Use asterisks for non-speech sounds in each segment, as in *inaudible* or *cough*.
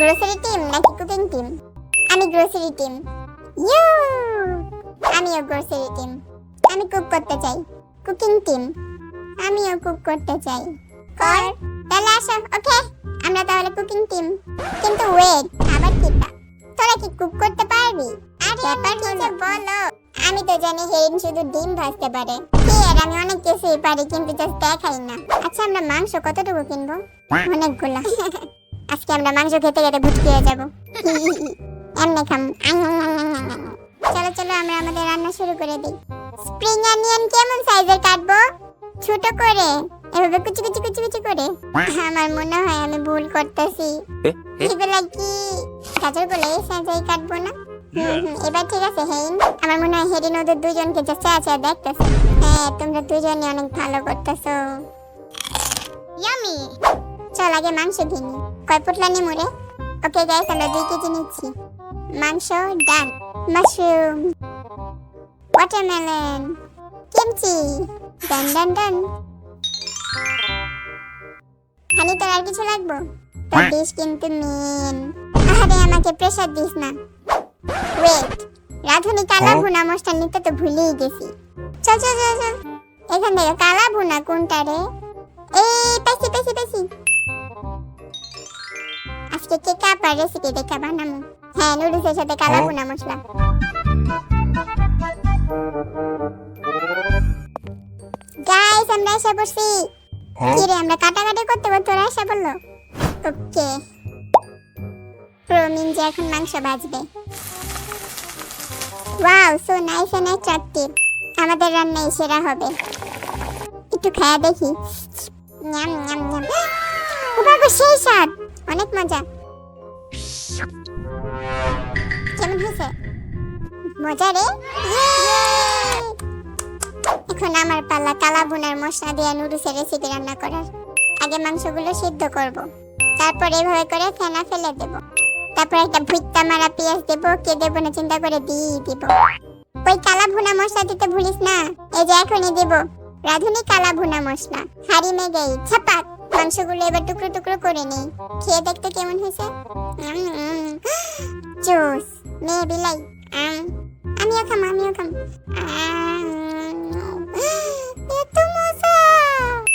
Grocery team নাকি cooking team আমি grocery team you আমিও গ্রোসারি টিম আমি কুক করতে চাই। কুকিং টিম আমিও কুক করতে চাই। কর তাহলে আসো ওকে আমরা তাহলে কুকিং টিম কিন্তু ওয়েট আবার কিটা? তোরা কি কুক করতে পারবি? আরে ব্যাপার কিছু বলো। আমি তো জানি হেরিন শুধু ডিম ভাজতে পারে। আর আমি অনেক কিছুই পারি কিন্তু জাস্ট দেখাই না। আচ্ছা আমরা মাংস কতটুকু কিনবো? *laughs* অনেকগুলো। *laughs* আজকে আমরা মাংস খেতে খেতে ভুটকি হয়ে যাব। এমনি খাম চলো চলো আমরা আমাদের রান্না শুরু করে দিই। স্প্রিং অনিয়ন কেমন সাইজের কাটবো? ছোট করে। এভাবে কুচি কুচি কুচি কুচি করে। আমার মনে হয় আমি ভুল করতেছি। এগুলা কি? গাজরগুলো এই সাইজেই কাটবো না? হুম, এবার ঠিক আছে হেইন আমার মনে হয় হেরিন ওদের দুজনকে চেষ্টা আছে দেখতেছে। হ্যাঁ তোমরা দুজনই অনেক ভালো করতেছো। ইয়ামি চল আগে মাংস কিনি। কয় পুটলা নিমু রে ওকে গাইস আমরা দুই কেজি নিচ্ছি। মাংস done mushroom watermelon kimchi done done done honey তোর আর কিছু লাগবো? তোর ডিশ কিন্তু মেন আরে আমাকে প্রেসার দিস না। ওয়েট রাধুনি কালা ভুনা মশলা নিতে তো ভুলেই গেছি। চল চল চল চল। এখান থেকে কালা ভুনা কোনটা রে? এই পেছি পেছি পেছি আজকে কে কাপা রেসিপি দেখে বানামু। হ্যাঁ নুডলসের সাথে কালা ভুনা মশলা। গাইস আমরা এসে পড়ছি কি রে আমরা কাটাকাটি করতে করতে ওরা এসে পড়ল ওকে। প্রমিন যে এখন মাংস ভাজবে। Wow so nice and attractive আমাদের রান্নাই সেরা হবে। একটু খায়া দেখি। ঞ্যাম ঞ্যাম ঞ্যাম ও বাবা সেই স্বাদ। অনেক মজা। কেমন হয়েছে? মজা রে? এখন আমার পালা কালা ভুনার মশলা দিয়ে নুডলসের রেসিপি রান্না করার। আগে মাংসগুলো সিদ্ধ করব। তারপর এভাবে করে ফেনা ফেলে দেব। তারপর একটা ভুইত্তা মারা পেঁয়াজ দেবো, কে দেবো না চিন্তা করে দিয়ে দিব। ওই কালা ভুনা মশলা দিতে ভুলিস না। এই যে এখনই দেব। রাধুনি কালা ভুনা মশলা। হাড়ি মেগেই ছাপাক মাংসগুলো এবার টুকরো টুকরো করে নেই। খেয়ে দেখতে কেমন হয়েছে? জুস মেয়ে বিলাই আম। আমিও খাম আমিও খাম। এত মজা।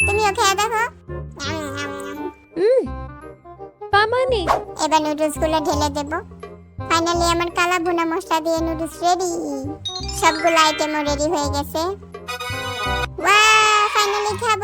তুমিও খেয়ে দেখো। পামানি এবার নুডলসগুলো ঢেলে দেব। ফাইনালি আমার কালা ভুনা মশলা দিয়ে নুডলস রেডি। সবগুলো আইটেমও রেডি হয়ে গেছে। ওয়াও ফাইনালি খাব।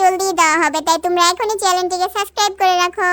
জলদি দেওয়া হবে তাই তোমরা এখনই চ্যানেলটিকে সাবস্ক্রাইব করে রাখো।